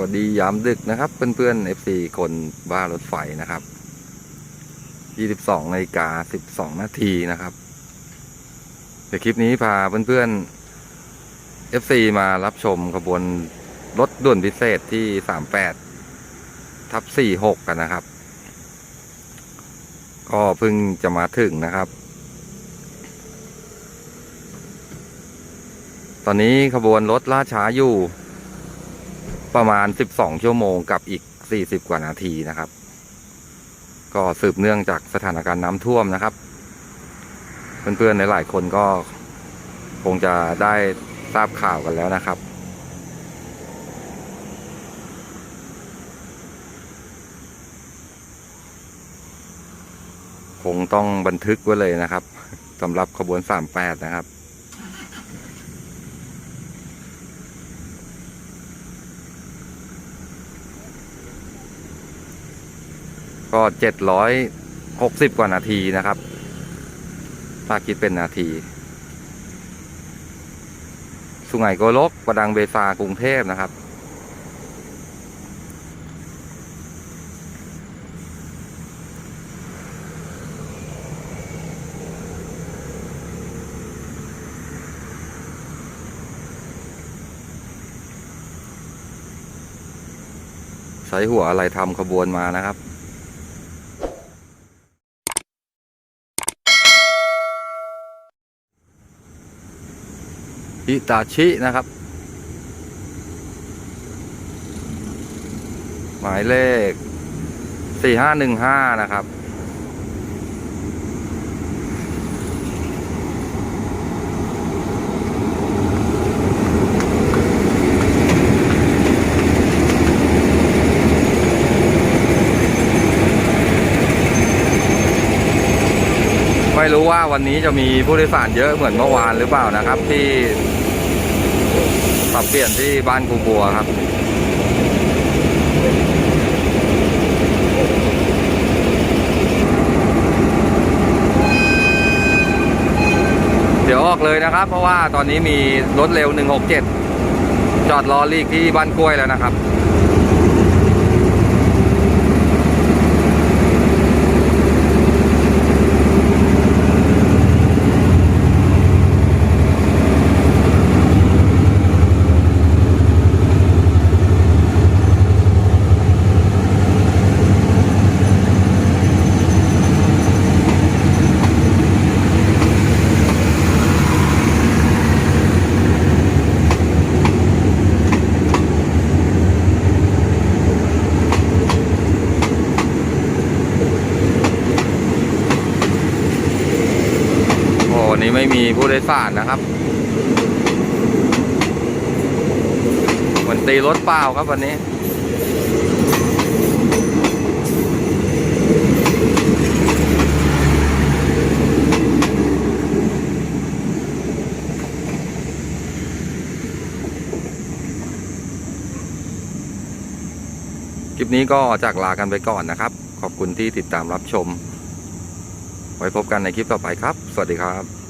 วัสดียามดึกนะครับ เพื่อนๆ FC คนบ้ารถไฟนะครับ 22นาฬิกา 12 นาทีนะครับเดี๋ยวคลิปนี้พาเพื่อนๆ FC มารับชมขบวนรถด่วนพิเศษที่ 38 ทับ 46 กันนะครับ ก็เพิ่งจะมาถึงนะครับ ตอนนี้ขบวนรถล่าช้าอยู่ ประมาณ 12 ชั่วโมงกับอีก 40 กว่านาทีนะครับ ก็สืบเนื่องจากสถานการณ์น้ำท่วมนะครับ เพื่อนๆหลายๆคนก็คงจะได้ทราบข่าวกันแล้วนะครับคงต้องบันทึกไว้เลยนะครับสำหรับขบวน 38 นะครับ ก็เจ็ดร้อยหกสิบกว่านาทีนะครับ ถ้าคิดเป็นนาที สุไหงโกลกประดังเบซากรุงเทพนะครับใช้หัวอะไรทำขบวนมานะครับ ฮิตาชินะครับ หมายเลข 4515 นะครับ ไม่รู้ว่าวันนี้จะมีผู้โดยสารเยอะเหมือนเมื่อวานหรือเปล่านะครับ ที่ปรับเปลี่ยนที่บ้านกูบัวครับเดี๋ยวออกเลยนะครับ เพราะว่าตอนนี้มีรถเร็ว 167 จอดรอลีกที่บ้านกล้วยแล้วนะครับ ไม่มีผู้โดยสารนะครับเหมือนตีรถเปล่าครับวันนี้คลิปนี้ก็จากลากันไปก่อนนะครับ ขอบคุณที่ติดตามรับชม ไว้พบกันในคลิปต่อไปครับ สวัสดีครับ